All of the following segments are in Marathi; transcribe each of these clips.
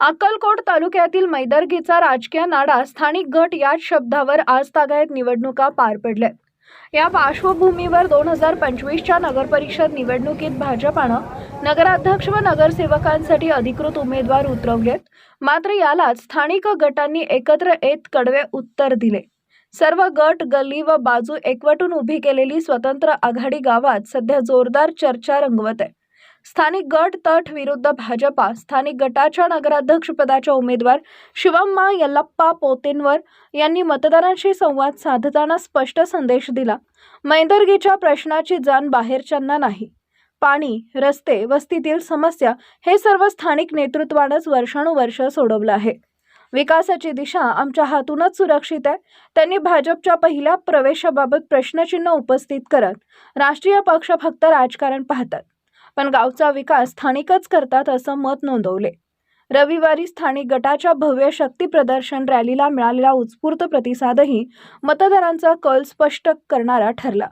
अक्कलकोट तालुक्यातील मैदर्गीचा राजकीय नाडा स्थानिक गट याच शब्दावर आज तागायत निवडणुका पार पडल्या. या पार्श्वभूमीवर दोन हजार पंचवीसच्या नगरपरिषद निवडणुकीत भाजपानं नगराध्यक्ष व नगरसेवकांसाठी अधिकृत उमेदवार उतरवलेत. मात्र यालाच स्थानिक गटांनी एकत्र येत कडवे उत्तर दिले. सर्व गट गल्ली व बाजू एकवटून उभी केलेली स्वतंत्र आघाडी गावात सध्या जोरदार चर्चा रंगवत आहे. स्थानिक गट तट विरुद्ध भाजपा स्थानिक गटाच्या नगराध्यक्षपदाच्या उमेदवार शिवम्मा यल्लप्पा पोतेनवर यांनी मतदारांशी संवाद साधताना स्पष्ट संदेश दिला. मैंदर्गीच्या प्रश्नाची जाण बाहेरच्यांना नाही. पाणी रस्ते वस्तीतील समस्या हे सर्व स्थानिक नेतृत्वानंच वर्षानुवर्ष सोडवलं आहे. विकासाची दिशा आमच्या हातूनच सुरक्षित आहे. त्यांनी भाजपच्या पहिल्या प्रवेशाबाबत प्रश्नचिन्ह उपस्थित करत राष्ट्रीय पक्ष फक्त राजकारण पाहतात. पण गावचा विकास स्थानिकच करतात असं मत नोंदवले. रविवारी स्थानिक गटाच्या भव्य शक्ती प्रदर्शन रॅलीला मिळालेला उत्स्फूर्त प्रतिसादही मतदारांचा कल स्पष्ट करणारा ठरला.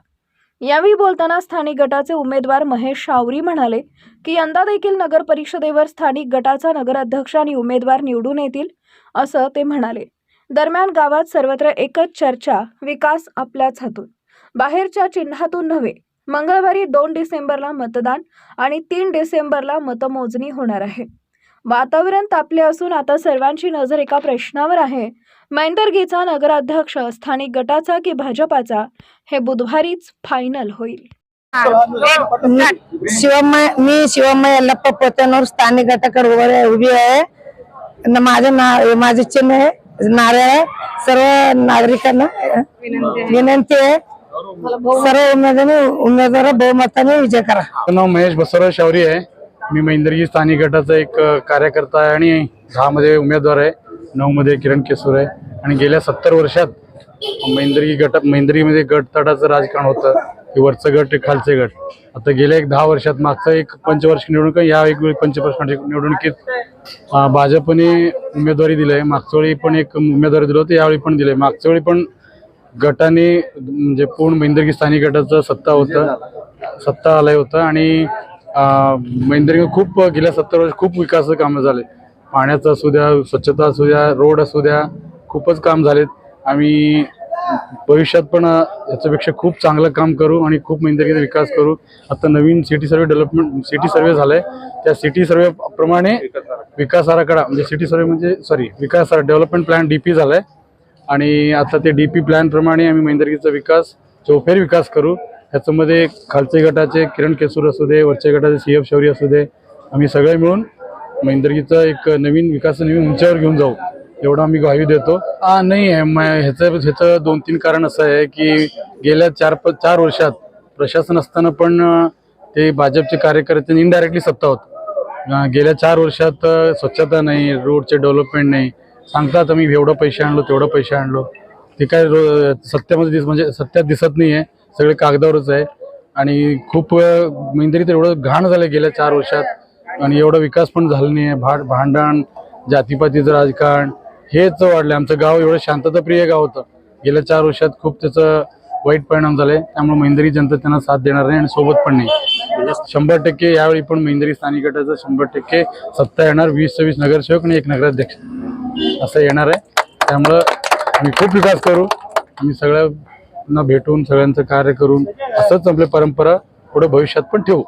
यावेळी बोलताना स्थानिक गटाचे उमेदवार महेश शावरी म्हणाले की यंदा देखील नगर परिषदेवर स्थानिक गटाचा नगराध्यक्ष आणि उमेदवार निवडून येतील असं ते म्हणाले. दरम्यान गावात सर्वत्र एकच चर्चा विकास आपल्याच हातून. बाहेरच्या चिन्हातून नव्हे मंगळवारी दोन डिसेंबरला मतदान आणि तीन डिसेंबरला मतमोजणी होणार आहे. वातावरण तापले असून आता सर्वांची नजर एका प्रश्नावर आहे. मेंदर्गीचा नगराध्यक्ष स्थानिक गटाचा की भाजपाचा हे बुधवारीच फायनल होईल. शिवमय मी शिवम्मा यल्लप्पा पोत्यानूर स्थानिक गटाकडे उभं उभी आहे. माझं ना माझे चिन्ह आहे. नारळ आहे. सर्व नागरिकांना विनंती आहे. सर्व उमेदवारांनी उमेदवार बहुमताने विजय करा माझं नाव महेश बसवराव शावरी आहे. मी मैंदर्गी स्थानिक गटाचा एक अ, कार्यकर्ता आहे आणि दहा मध्ये उमेदवार आहे. नऊ मध्ये किरण केसूर आहे. आणि गेल्या सत्तर वर्षात मैंदर्गी गटात मैंदर्गीमध्ये गट तटाचं राजकारण होतं. की वरचं गट ते खालचे गट. आता गेल्या एक दहा वर्षात मागचं एक पंचवार्षिक निवडणूक आहे. या एक पंचवार्षिक निवडणुकीत अ, भाजपने उमेदवारी दिली आहे. मागच्या वेळी पण एक उमेदवारी दिलं होतं. यावेळी पण दिलंय मागच्या वेळी पण गटाने म्हणजे पूर्ण मैंदर्गी स्थानिक गटाचं सत्ता होतं. सत्ता आलंय होतं आणि मैंदर्गी खूप गेल्या सत्तर वर्ष खूप विकास कामं झाले. पाण्याचं असू द्या स्वच्छता असू द्या रोड असू द्या खूपच काम झालेत. आम्ही भविष्यात पण याच्यापेक्षा खूप चांगलं काम करू आणि खूप मैंदर्गीचा विकास करू. आता नवीन city survey development city survey झालाय. त्या सिटी सर्वे प्रमाणे विकास आराखडा. म्हणजे सिटी सर्वे म्हणजे सॉरी विकास डेव्हलपमेंट प्लॅन डीपी झालाय. आणि आता ते डी पी प्लॅनप्रमाणे आम्ही मैंदर्गीचा विकास चौफेर विकास करू ह्याच्यामध्ये खालचे गटाचे किरण केसूर असू दे वरच्या गटाचे सी एफ शौरी असू दे आम्ही सगळे मिळून मैंदर्गीचा एक नवीन विकास नवीन उंचावर घेऊन जाऊ एवढा आम्ही ग्वाही देतो. हा नाही म- ह्याचं ह्याचं दोन तीन कारण असं आहे की गेल्या चार प चार वर्षात प्रशासन असताना पण ते भाजपचे कार्यकर्ते इनडायरेक्टली सत्ता होत. गेल्या चार वर्षात स्वच्छता नाही रोडचे डेव्हलपमेंट नाही सांगतात आम्ही एवढं पैसे आणलो तेवढं पैसे आणलो. ते काय सत्यामध्ये दिस म्हणजे सत्यात दिसत नाही आहे सगळे कागदावरच आहे. आणि खूप अं, मैंदरी तर एवढं घाण झालं गेल्या चार वर्षात. आणि एवढा विकास पण झाला नाही आहे भाड भांडण जातीपातीचं राजकारण हेच वाढलं आमचं गाव एवढं शांतताप्रिय गाव होतं. गेल्या चार वर्षात खूप त्याचं वाईट परिणाम झाले त्यामुळे महिंदरी जनता त्यांना साथ देणार नाही आणि सोबत पण नाही. शंभर टक्के यावेळी पण महिंदरी स्थानिक गटाचं शंभर टक्के सत्ता येणार. वीस सव्वीस नगरसेवक आणि एक नगराध्यक्ष. असं येणार आहे. त्यामुळं आम्ही खूप विकास करू. आम्ही सगळ्यांना भेटून सगळ्यांचं कार्य करून असंच आपली परंपरा पुढे भविष्यात पण ठेवू.